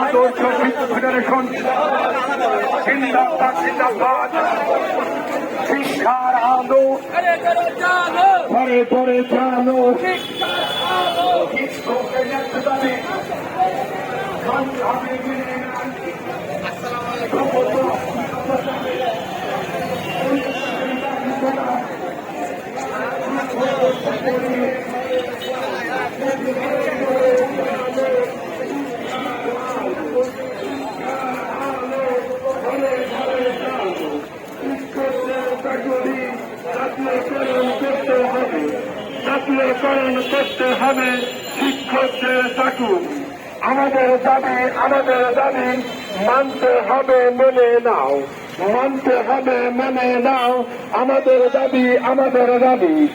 আদর্শ ফেডারেশন জিন্দাবাদ জিন্দাবাদ। শিক্ষার আলো। পরে। পরে জানো শিক্ষকের নেন। জাতীয়করণ করতে হবে শিক্ষকদের চাকুর আমাদের দাবি আমাদের দাবি মানতে হবে, মেনে নাও। মানতে হবে, মেনে নাও। আমাদের দাবি আমাদের দাবি।